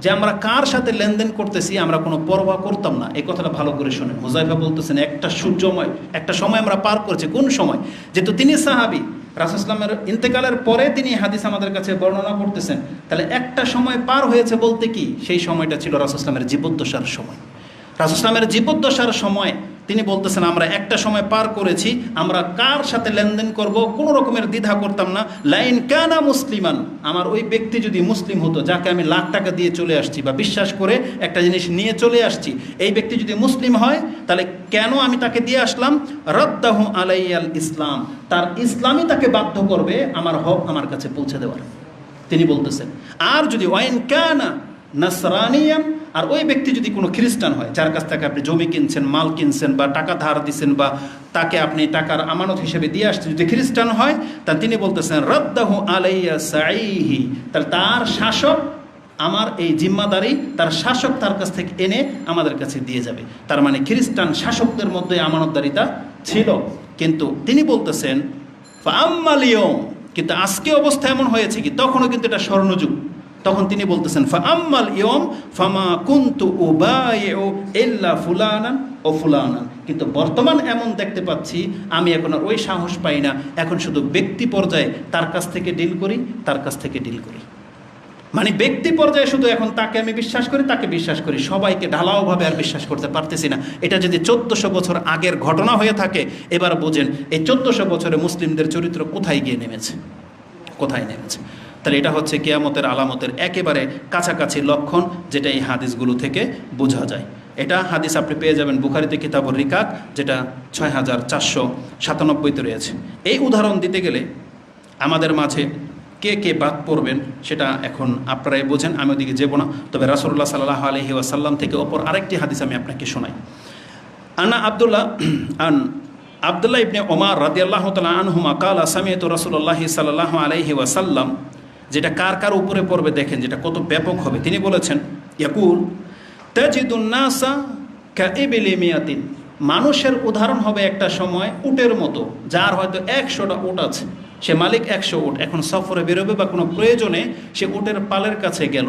যে আমরা কার সাথে লেনদেন করতেছি, আমরা কোনো পরোয়া করতাম না। এই কথাটা ভালো করে শোনেন। হুজাইফা বলতেছেন, একটা সূর্যময়, একটা সময় আমরা পার করেছি। কোন সময়? যেহেতু তিনি সাহাবি রাসুসলামের ইন্তেকালের পরে তিনি হাদিস আমাদের কাছে বর্ণনা করতেছেন। তাহলে একটা সময় পার হয়েছে বলতে কি? সেই সময়টা ছিল রাসুসলামের জীবদ্দশার সময়। রাসুসলামের জীবদ্দশার সময় তিনি বলতেছেন, আমরা একটা সময় পার করেছি, আমরা কার সাথে লেনদেন করব, কোনো রকমের দ্বিধা করতাম না। লাইন কানা মুসলিমান, আমার ওই ব্যক্তি যদি মুসলিম হতো, যাকে আমি লাখ টাকা দিয়ে চলে আসছি বা বিশ্বাস করে একটা জিনিস নিয়ে চলে আসছি, এই ব্যক্তি যদি মুসলিম হয়, তাহলে কেন আমি তাকে দিয়ে আসলাম? রদ্দাহু আলাইয়াল ইসলাম, তার ইসলামই তাকে বাধ্য করবে আমার হক আমার কাছে পৌঁছে দেওয়ার। তিনি বলতেছেন, আর যদি ওয়াইন কানা নাসরানিয়াম আর ওই ব্যক্তি যদি কোনো খ্রিস্টান হয়, যার কাছ থেকে আপনি জমি কিনছেন, মাল কিনছেন বা টাকা ধার দিচ্ছেন বা তাকে আপনি টাকার আমানত হিসেবে দিয়ে আসছেন যদি খ্রিস্টান হয়, তা তিনি বলতেছেন, রদ্দাহু আলাইয়া সাইহি তাহলে তার শাসক আমার এই জিম্মাদারি, তার শাসক তার কাছ থেকে এনে আমাদের কাছে দিয়ে যাবে। তার মানে খ্রিস্টান শাসকদের মধ্যে আমানতদারিতা ছিল। কিন্তু তিনি বলতেছেন ফাম্মালিয়ম কিন্তু আজকে অবস্থা এমন হয়েছে কি, তখনও কিন্তু এটা স্বর্ণযুগ। তখন তিনি বলতেছেন ফা আম্মাল ইয়ম ফামা কুন্তু উবায়েও এল্লা ফুলানান ও ফুলানান। কিন্তু বর্তমান এমন দেখতে পাচ্ছি, আমি এখন ওই সাহস পাই না। এখন শুধু ব্যক্তি পর্যায়ে তার কাছ থেকে ডিল করি, তার কাছ থেকে ডিল করি। মানে ব্যক্তি পর্যায়ে শুধু এখন তাকে আমি বিশ্বাস করি, তাকে বিশ্বাস করি। সবাইকে ঢালাওভাবে আর বিশ্বাস করতে পারতেছি না। এটা যদি চোদ্দশো বছর আগের ঘটনা হয়ে থাকে, এবার বোঝেন, এই চোদ্দশো বছরে মুসলিমদের চরিত্র কোথায় গিয়ে নেমেছে? কোথায় নেমেছে? তাহলে এটা হচ্ছে কেয়ামতের আলামতের একেবারে কাছাকাছি লক্ষণ যেটা এই হাদিসগুলো থেকে বোঝা যায়। এটা হাদিস আপনি পেয়ে যাবেন বুখারিতে কিতাবর রিকাক যেটা ছয় হাজার চারশো সাতানব্বইতে রয়েছে। এই উদাহরণ দিতে গেলে আমাদের মাঝে কে কে বাদ পড়বেন সেটা এখন আপনারাই বোঝেন, আমি ওদিকে যাব না। তবে রাসুল্লাহ সাল্লাহ আলহি ওয়াসাল্লাম থেকে ওপর আরেকটি হাদিস আমি আপনাকে শোনাই। আনা আবদুল্লাহ আন আবদুল্লাহ ইবনে ওমার রাদিয়াল্লাহ তালা আনহুমা কালা সামিয়ত রসুল্লাহি সাল্লাহ আলহি ওয়াসাল্লাম যেটা কার কার উপরে পড়বে দেখেন যেটা কত ব্যাপক হবে। তিনি বলেছেন, ইয়াকুল তাজিদুন্নাসা মিয়াতিন। মানুষের উদাহরণ হবে একটা সময় উটের মতো, যার হয়তো একশোটা উট আছে। সে মালিক একশো উট, এখন সফরে বেরোবে বা কোনো প্রয়োজনে সে উটের পালের কাছে গেল।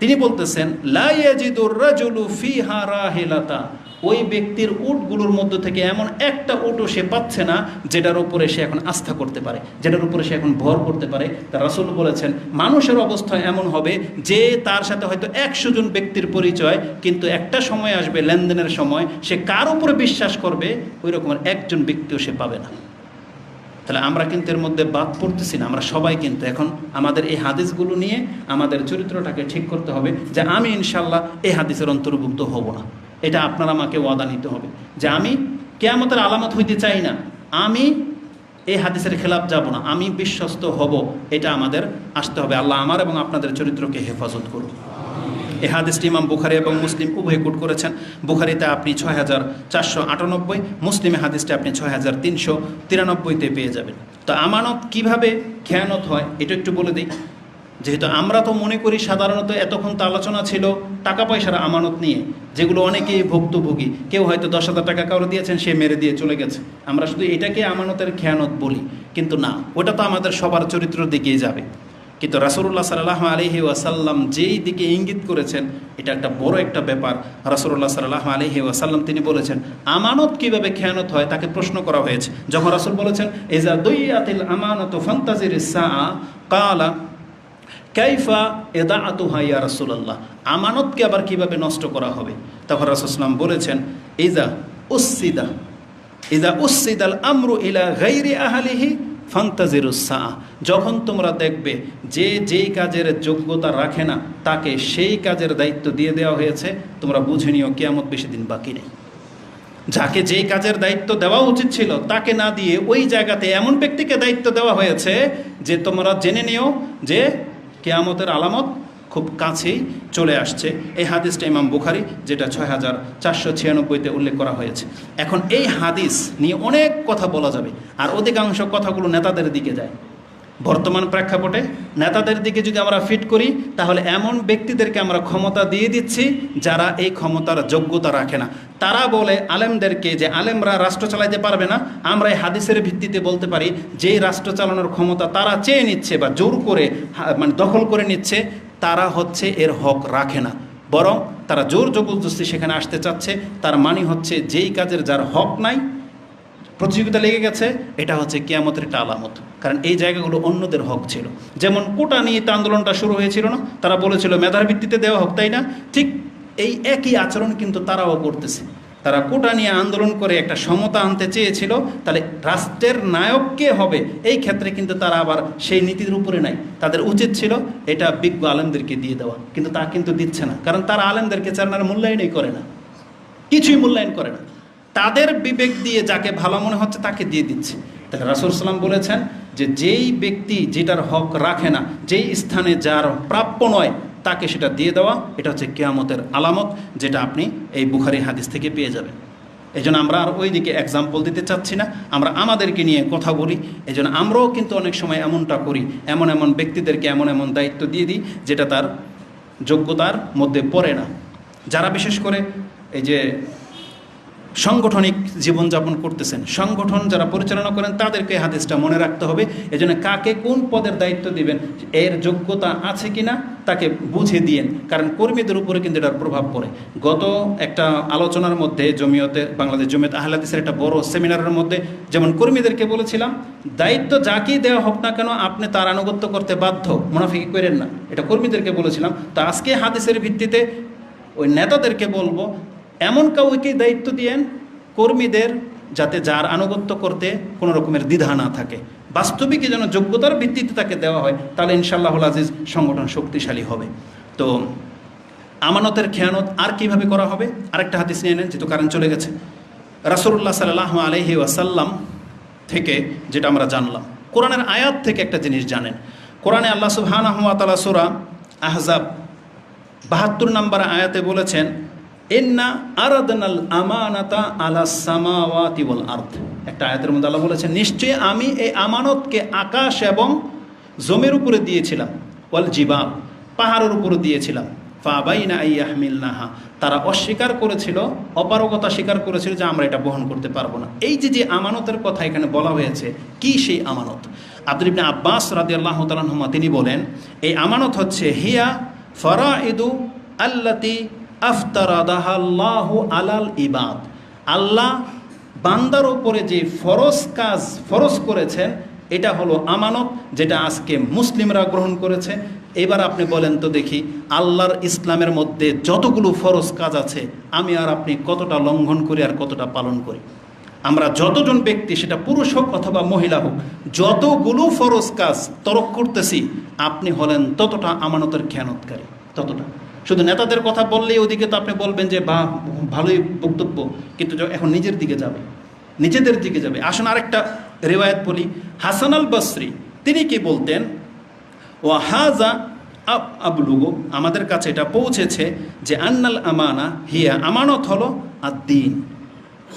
তিনি বলতেছেন লাইয়াজিদুর রাজুলু ফিহা রাহিলাতা। ওই ব্যক্তির উটগুলোর মধ্য থেকে এমন একটা উটও সে পাচ্ছে না, যেটার উপরে সে এখন আস্থা করতে পারে, যেটার উপরে সে এখন ভর করতে পারে। তা রাসুল বলেছেন, মানুষের অবস্থা এমন হবে যে তার সাথে হয়তো একশো জন ব্যক্তির পরিচয়, কিন্তু একটা সময় আসবে, লেনদেনের সময়, সে কার উপরে বিশ্বাস করবে? ওই রকমের একজন ব্যক্তিও সে পাবে না। তাহলে আমরা কিন্তু এর মধ্যে বাদ পড়তেছি না, আমরা সবাই কিন্তু এখন আমাদের এই হাদিসগুলো নিয়ে আমাদের চরিত্রটাকে ঠিক করতে হবে যে আমি ইনশাল্লাহ এই হাদিসের অন্তর্ভুক্ত হব না। এটা আপনার আমাকে ওয়াদা নিতে হবে যে আমি কেয়ামতের আলামত হইতে চাই না। আমি এই হাদিসের খেলাপ যাব না। আমি বিশ্বস্ত হব, এটা আমাদের আসতে হবে। আল্লাহ আমার এবং আপনাদের চরিত্রকে হেফাজত করুন এই হাদিসটি ইমাম বুখারি এবং মুসলিম উভয় কোট করেছেন। বুখারিতে আপনি ছয় হাজার চারশো আটানব্বই, মুসলিমে হাদিসটি আপনি ছয় হাজার তিনশো তিরানব্বইতে পেয়ে যাবেন। তো আমানত কীভাবে খেয়ানত হয়, এটা একটু বলে দিই। যেহেতু আমরা তো মনে করি সাধারণত এতক্ষণ তো আলোচনা ছিল টাকা পয়সার আমানত নিয়ে, যেগুলো অনেকেই ভুক্তভোগী। কেউ হয়তো দশ হাজার টাকা কারও দিয়েছেন, সে মেরে দিয়ে চলে গেছে। আমরা শুধু এটাকে আমানতের খেয়ানত বলি। কিন্তু না, ওটা তো আমাদের সবার চরিত্র দিকেই যাবে। কিন্তু রাসুল্লাহ সাল্লাহ আলহি ওয়াসাল্লাম যেই দিকে ইঙ্গিত করেছেন, এটা একটা বড় একটা ব্যাপার। রাসুল্লাহ সাল্লাহ আলহি ওয়াসাল্লাম তিনি বলেছেন, আমানত কীভাবে খেয়ানত হয়? তাকে প্রশ্ন করা হয়েছে। যখন রাসুল বলেছেন এজা দইয়াতিল আমানত ফান্তাজির কালা কাইফা এদা আতুহা ইয়া রাসুলাল্লাহ। আমানতকে আবার কীভাবে নষ্ট করা হবে? তখন রাসুলাম বলেছেন ইজা উসিদা ইজা উসিদাল আমরু ইলা গাইরি আহালিহি ফান্তাজিরুসা যখন তোমরা দেখবে যে যেই কাজের যোগ্যতা রাখে না, তাকে সেই কাজের দায়িত্ব দিয়ে দেওয়া হয়েছে, তোমরা বুঝে নিও কেয়ামত বেশি দিন বাকি নেই। যাকে যেই কাজের দায়িত্ব দেওয়া উচিত ছিল, তাকে না দিয়ে ওই জায়গাতে এমন ব্যক্তিকে দায়িত্ব দেওয়া হয়েছে যে তোমরা জেনে নিও যে কেয়ামতের আলামত খুব কাছেই চলে আসছে। এই হাদিসটা ইমাম বুখারি, যেটা ছয় হাজার চারশো ছিয়ানব্বইতে উল্লেখ করা হয়েছে। এখন এই হাদিস নিয়ে অনেক কথা বলা যাবে, আর অধিকাংশ কথাগুলো নেতাদের দিকে যায়। বর্তমান প্রেক্ষাপটে নেতাদের দিকে যদি আমরা ফিট করি, তাহলে এমন ব্যক্তিদেরকে আমরা ক্ষমতা দিয়ে দিচ্ছি যারা এই ক্ষমতার যোগ্যতা রাখে না। তারা বলে আলেমদেরকে যে আলেমরা রাষ্ট্র চালাইতে পারবে না, আমরা এই হাদিসের ভিত্তিতে বলতে পারি যেই রাষ্ট্র চালানোর ক্ষমতা তারা চেয়ে নিচ্ছে বা জোর করে মানে দখল করে নিচ্ছে, তারা হচ্ছে এর হক রাখে না। বরং তারা জোর জবরদস্তি সেখানে আসতে চাচ্ছে, তার মানে হচ্ছে যেই কাজের যার হক নাই প্রতিযোগিতা লেগে গেছে, এটা হচ্ছে কেয়ামতের একটা আলামত। কারণ এই জায়গাগুলো অন্যদের হক ছিল। যেমন কোটা নিয়ে তো আন্দোলনটা শুরু হয়েছিল না, তারা বলেছিল মেধার ভিত্তিতে দেওয়া হোক, তাই না? ঠিক এই একই আচরণ কিন্তু তারাও করতেছে। তারা কোটা নিয়ে আন্দোলন করে একটা সমতা আনতে চেয়েছিল, তাহলে রাষ্ট্রের নায়ক কে হবে? এই ক্ষেত্রে কিন্তু তারা আবার সেই নীতির উপরে নাই। তাদের উচিত ছিল এটা বিজ্ঞ আলেমদেরকে দিয়ে দেওয়া, কিন্তু তা কিন্তু দিচ্ছে না। কারণ তারা আলেমদেরকে চারনার মূল্যায়নই করে না। কিছুই মূল্যায়ন করে না। তাদের বিবেক দিয়ে যাকে ভালো মনে হচ্ছে তাকে দিয়ে দিচ্ছে। তাহলে রাসুল সাল্লাম বলেছেন যে যেই ব্যক্তি যেটার হক রাখে না, যেই স্থানে যার প্রাপ্য নয়, তাকে সেটা দিয়ে দেওয়া, এটা হচ্ছে কেয়ামতের আলামত, যেটা আপনি এই বুখারি হাদিস থেকে পেয়ে যাবেন। এই জন্য আমরা আর ওই দিকে এক্সাম্পল দিতে চাচ্ছি না। আমরা আমাদেরকে নিয়ে কথা বলি। এই জন্য আমরাও কিন্তু অনেক সময় এমনটা করি। এমন এমন ব্যক্তিদেরকে এমন এমন দায়িত্ব দিয়ে দিই, যেটা তার যোগ্যতার মধ্যে পড়ে না। যারা বিশেষ করে এই যে সাংগঠনিক জীবনযাপন করতেছেন। সংগঠন যারা পরিচালনা করেন, তাদেরকে হাদিসটা মনে রাখতে হবে এজন্য কাকে কোন পদের দায়িত্ব দিবেন, এর যোগ্যতা আছে কিনা তাকে বুঝে দিয়েন। কারণ কর্মীদের উপরে কিন্তু এটার প্রভাব পড়ে। গত একটা আলোচনার মধ্যে জমিয়তে, বাংলাদেশ জমিয়ত আহলাদিসের একটা বড় সেমিনারের মধ্যে যেমন কর্মীদেরকে বলেছিলাম, দায়িত্ব যাকেই দেওয়া হোক না কেন, আপনি তার আনুগত্য করতে বাধ্য, মুনাফিকি করেন না। এটা কর্মীদেরকে বলেছিলাম। তো আজকে হাদিসের ভিত্তিতে ওই নেতাদেরকে বলব এমন কাউকে দায়িত্ব দিয়েন কর্মীদের যাতে যার আনুগত্য করতে কোনো রকমের দ্বিধা না থাকে। বাস্তবিকে যেন যোগ্যতার ভিত্তিতে তাকে দেওয়া হয়, তাহলে ইনশাল্লাহ আজিজ সংগঠন শক্তিশালী হবে। তো আমানতের খেয়ানত আর কীভাবে করা হবে? আরেকটা হাদিস নিয়ে নেন, যেহেতু কারেন্ট চলে গেছে। রাসুল্লাহ সাল্লাহ আলহি ওয়াসাল্লাম থেকে যেটা আমরা জানলাম, কোরআনের আয়াত থেকে একটা জিনিস জানেন। কোরআনে আল্লাহ সুবহানাহু ওয়া তাআলা সূরা আহজাব বাহাত্তর নম্বর আয়াতে বলেছেন এন্না আরাদনাল আমানাতা আলা সামাওয়াতি ওয়াল আরদ। একটা আয়াতের মধ্যে আল্লাহ বলেছেন, নিশ্চয়ই আমি এই আমানতকে আকাশ এবং জমির উপরে দিয়েছিলাম, ওয়াল জিবাল, পাহাড়ের উপরে দিয়েছিলাম। ফাবাইনা নাহা তারা অস্বীকার করেছিল, অপারগতা স্বীকার করেছিল যে আমরা এটা বহন করতে পারব না। এই যে যে আমানতের কথা এখানে বলা হয়েছে, কি সেই আমানত? আব্দুল ইবনে আব্বাস রাদিয়াল্লাহু তাআলা আনহুমা তিনি বলেন, এই আমানত হচ্ছে, হিয়া ফরাইদু আল্লাতি আলাল ইবাদ। আল্লাহ বান্দার উপরে যে ফরজ কাজ ফরজ করেছেন এটা হলো আমানত, যেটা আজকে মুসলিমরা গ্রহণ করেছে। এবার আপনি বলেন তো দেখি, আল্লাহর ইসলামের মধ্যে যতগুলো ফরজ কাজ আছে, আমি আর আপনি কতটা লঙ্ঘন করি আর কতটা পালন করি? আমরা যতজন ব্যক্তি, সেটা পুরুষ হোক অথবা মহিলা হোক, যতগুলো ফরজ কাজ তরক করতেছি, আপনি হলেন ততটা আমানতের খেয়ানতকারী, ততটা। শুধু নেতাদের কথা বললেই ওদিকে তো আপনি বলবেন যে বা ভালোই বক্তব্য। কিন্তু এখন নিজের দিকে যাবে, নিজেদের দিকে যাবে। আসুন আরেকটা রেওয়ায়ত বলি। হাসান আল বসরি তিনি কি বলতেন? ও হাজা আব, আবলুগো। আমাদের কাছে এটা পৌঁছেছে যে, আন্নাল আমানা হিয়া, আমানত হলো আর দিন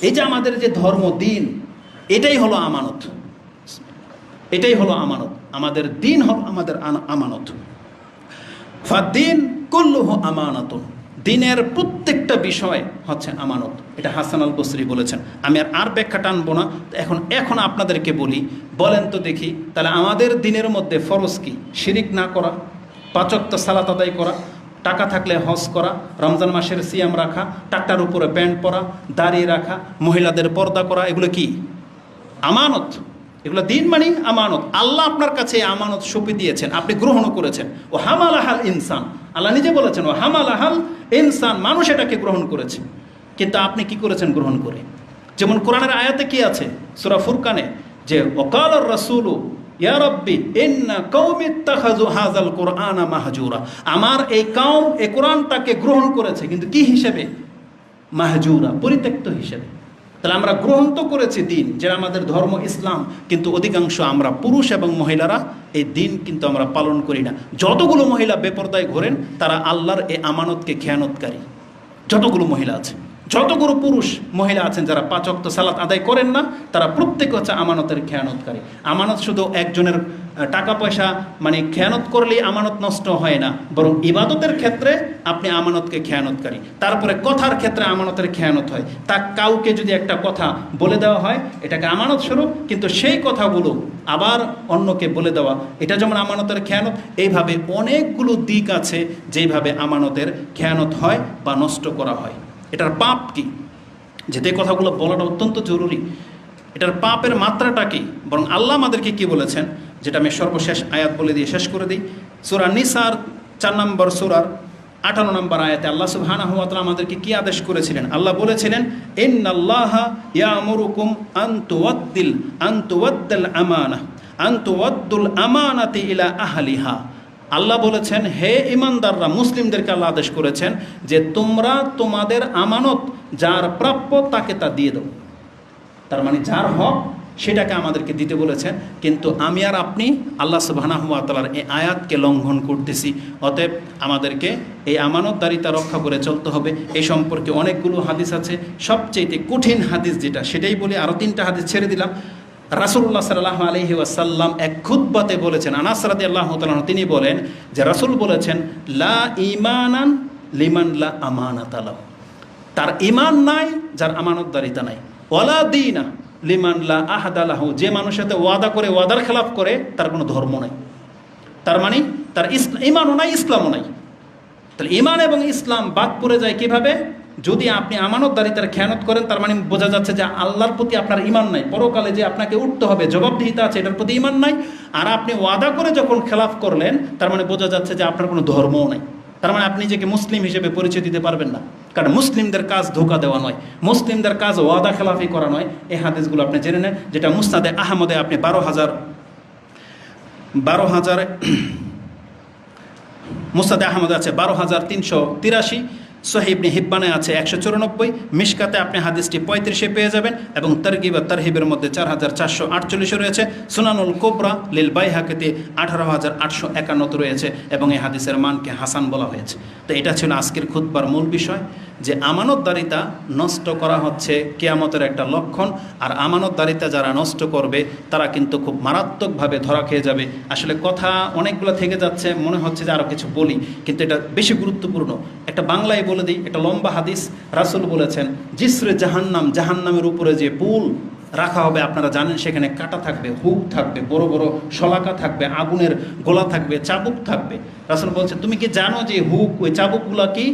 এই যে আমাদের যে ধর্ম, দিন, এটাই হলো আমানত। এটাই হলো আমানত। আমাদের দিন হলো আমাদের আমানত। ফাদ্দিন কুল্লুহ আমানাতুন। দিনের প্রত্যেকটা বিষয় হচ্ছে আমানত। এটা হাসান আল বসরি বলেছেন। আমি আর আর ব্যাখ্যা টানবো না। এখন এখন আপনাদেরকে বলি, বলেন তো দেখি, তাহলে আমাদের দিনের মধ্যে ফরজ কি? শিরিক না করা পাচক্ত সালাত আদায় করা, টাকা থাকলে হজ করা, রমজান মাসের সিয়াম রাখা, টাকটার উপরে প্যান্ট পরা, দাড়ি রাখা, মহিলাদের পর্দা করা, এগুলো কি? আমানত। এগুলো দিন মানে আমানত। আল্লাহ আপনার কাছে আমানত সঁপে দিয়েছেন। আপনি গ্রহণও করেছেন। ও হামাল আহাল ইনসান। আল্লাহ নিজে বলেছেন ও হামাল আহাল, ইনসান, মানুষ এটাকে গ্রহণ করেছে। কিন্তু আপনি কি করেছেন গ্রহণ করে? যেমন কোরআনের আয়াতে কি আছে? সুরা ফুরকানে যে, ওকাল রাসুলু আমার এই কওম এ কোরআনটাকে গ্রহণ করেছে, কিন্তু কি হিসেবে? মাহজুরা, পরিত্যক্ত হিসেবে। তাহলে আমরা গ্রহণ তো করেছি দিন, যেটা আমাদের ধর্ম, ইসলাম, কিন্তু অধিকাংশ আমরা পুরুষ এবং মহিলারা এই দিন কিন্তু আমরা পালন করি না। যতগুলো মহিলা বেপরদায় ঘোরেন, তারা আল্লাহর এই আমানতকে খেয়ানতকারী। যতগুলো মহিলা আছে। যতগুলো পুরুষ মহিলা আছেন যারা পাঁচ অক্ত সালাত আদায় করেন না, তারা প্রত্যেক হচ্ছে আমানতের খেয়ানতকারী। আমানত শুধু একজনের টাকা পয়সা মানে খেয়ানত করলেই আমানত নষ্ট হয় না, বরং ইবাদতের ক্ষেত্রে আপনি আমানতকে খেয়ানতকারী। তারপরে কথার ক্ষেত্রে আমানতের খেয়ানত হয়। তা কাউকে যদি একটা কথা বলে দেওয়া হয়, এটাকে আমানত স্বরূপ, কিন্তু সেই কথাগুলো আবার অন্যকে বলে দেওয়া, এটা যেমন আমানতের খেয়ানত, এইভাবে অনেকগুলো দিক আছে যেইভাবে আমানতের খেয়ানত হয় বা নষ্ট করা হয়। এটার পাপ কি? যেতে কথাগুলো বলাটা অত্যন্ত জরুরি। এটার পাপের মাত্রাটা কি? বরং আল্লাহ আমাদেরকে কি বলেছেন? যেটা আমি সর্বশেষ আয়াত বলে দিয়ে শেষ করে দিই। সুরা নিসার চার নম্বর সুরার আঠারো নম্বর আয়াতে আল্লাহ সুবহানাহু ওয়া তাআলা আমাদেরকে কি আদেশ করেছিলেন? আল্লাহ বলেছিলেন, ইন্নাল্লাহা ইয়ামুরুকুম আন তুওয়াদ্দিল, আন তুওয়াদ্দাল আমানা, আন তুওয়াদ্দুল আমানাতি ইলা আহলিহা। আল্লাহ বলেছেন, হে ইমানদাররা, মুসলিমদেরকে আল্লাহ আদেশ করেছেন যে তোমরা তোমাদের আমানত, যার প্রাপ্য তাকে তা দিয়ে দাও। তার মানে যার হক, সেটাকে আমাদেরকে দিতে বলেছেন। কিন্তু আমি আর আপনি, আল্লাহ সুবাহানাহুয়াতালার এই আয়াতকে লঙ্ঘন করতেছি। অতএব আমাদেরকে এই আমানতদারিতা রক্ষা করে চলতে হবে। এই সম্পর্কে অনেকগুলো হাদিস আছে। সবচেয়ে কঠিন হাদিস যেটা, সেটাই বলে আরও তিনটা হাদিস ছেড়ে দিলাম। রাসুল্লাহ সাল্লাহ আলহি ওয়াসাল্লাম এক খুদ্বাতে বলেছেন আনাসরাদি আল্লাহ তালাহ তিনি বলেন যে রাসুল বলেছেন, লা ইমানান লিমান লা আমানাত তার ইমান নাই, যার আমানতদারিতা নাই। ওয়ালা দিনা লিমান লা আহাদালাহু যে মানুষের সাথে ওয়াদা করে, ওয়াদার খেলাফ করে, তার কোনো ধর্ম নাই। তার মানে তার ইমানও নাই, ইসলামও নাই। তাহলে ইমান এবং ইসলাম বাদ পড়ে যায় কীভাবে? যদি আপনি আমানতদারিতার খেয়ানত করেন, তার মানে বোঝা যাচ্ছে যে আল্লাহর প্রতি আপনার ইমান নাই। পরকালে যে আপনাকে উঠতে হবে, জবাবদিহিতা আছে, এটার প্রতি ইমান নাই। আর আপনি ওয়াদা করে যখন খেলাফ করলেন, তার মানে বোঝা যাচ্ছে যে আপনার কোনো ধর্মও নাই। তার মানে আপনি নিজেকে মুসলিম হিসেবে পরিচয় দিতে পারবেন না। কারণ মুসলিমদের কাজ ধোকা দেওয়া নয়। মুসলিমদের কাজ ওয়াদা খেলাফি করা নয়। এই হাদিসগুলো আপনি জেনে নেন, যেটা মুস্তাদে আহমদে আপনি বারো হাজার বারো হাজার মুস্তাদে আহমদ আছে বারো হাজার তিনশো তিরাশি। সোহেবনি হিব্বানে আছে একশো চুরানব্বই, মিশকাতে আপনি হাদিসটি পঁয়ত্রিশে পেয়ে যাবেন এবং তারগিব আর তারহিবের মধ্যে চার হাজার চারশো আটচল্লিশে রয়েছে। সুনানুল কোবরা লিল বাইহাকেতে আঠারো হাজার আটশো একান্নত রয়েছে এবং এই হাদিসের মানকে হাসান বলা হয়েছে। তো এটা ছিল আজকের খুতবার মূল বিষয় যে আমানতদারিতা নষ্ট করা হচ্ছে কেয়ামতের একটা লক্ষণ, আর আমানতদারিতা যারা নষ্ট করবে, তারা কিন্তু খুব মারাত্মকভাবে ধরা খেয়ে যাবে। আসলে কথা অনেকগুলো থেকে যাচ্ছে, মনে হচ্ছে যে আরও কিছু বলি, কিন্তু এটা বেশি গুরুত্বপূর্ণ। একটা বাংলায় বলে দিই, একটা লম্বা হাদিস রাসুল বলেছেন, জিসরে জাহান্নাম, জাহান্নামের উপরে যে পুল রাখা হবে, আপনারা জানেন সেখানে কাটা থাকবে, হুক থাকবে, বড় বড় শলাকা থাকবে, আগুনের গোলা থাকবে, চাবুক থাকবে। রাসুল বলছে, তুমি কি জানো যে হুক, ওই চাবুকগুলো কি?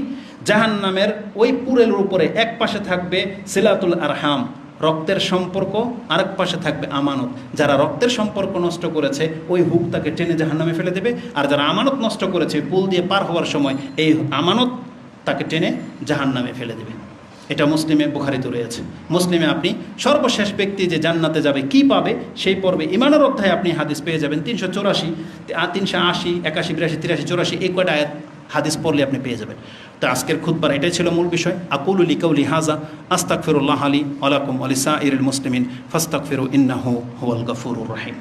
জাহান নামের ওই পুরের উপরে এক পাশে থাকবে সিলাতুল আরহাম, রক্তের সম্পর্ক, আরেক পাশে থাকবে আমানত। যারা রক্তের সম্পর্ক নষ্ট করেছে, ওই হুক তাকে টেনে জাহান নামে ফেলে দেবে, আর যারা আমানত নষ্ট করেছে, পুল দিয়ে পার হওয়ার সময়, এই আমানত তাকে টেনে জাহান নামে ফেলে দেবে এটা মুসলিমে বুখারিতে রয়েছে। মুসলিমে আপনি সর্বশেষ ব্যক্তি যে জান্নাতে যাবে, কি পাবে? সেই পর্বে ইমানের অধ্যায়ে আপনি হাদিস পেয়ে যাবেন। তিনশো চৌরাশি, তিনশো আশি, একাশি, বিরাশি, তিরাশি, চৌরাশি, এই কয়টা আয়াত হাদিস পড়লে আপনি পেয়ে যাবেন। তো আজকের খুদ্বার এটাই ছিল মূল বিষয়। আকুল লিকাউলি হাজা আস্তাক ফিরুল্লাহ আলী আলাকুম আলিসা ইরুল মুসলিমিন ফাস্তাক ফিরু ইন্নাহু হুয়াল গফুরুর রহিম।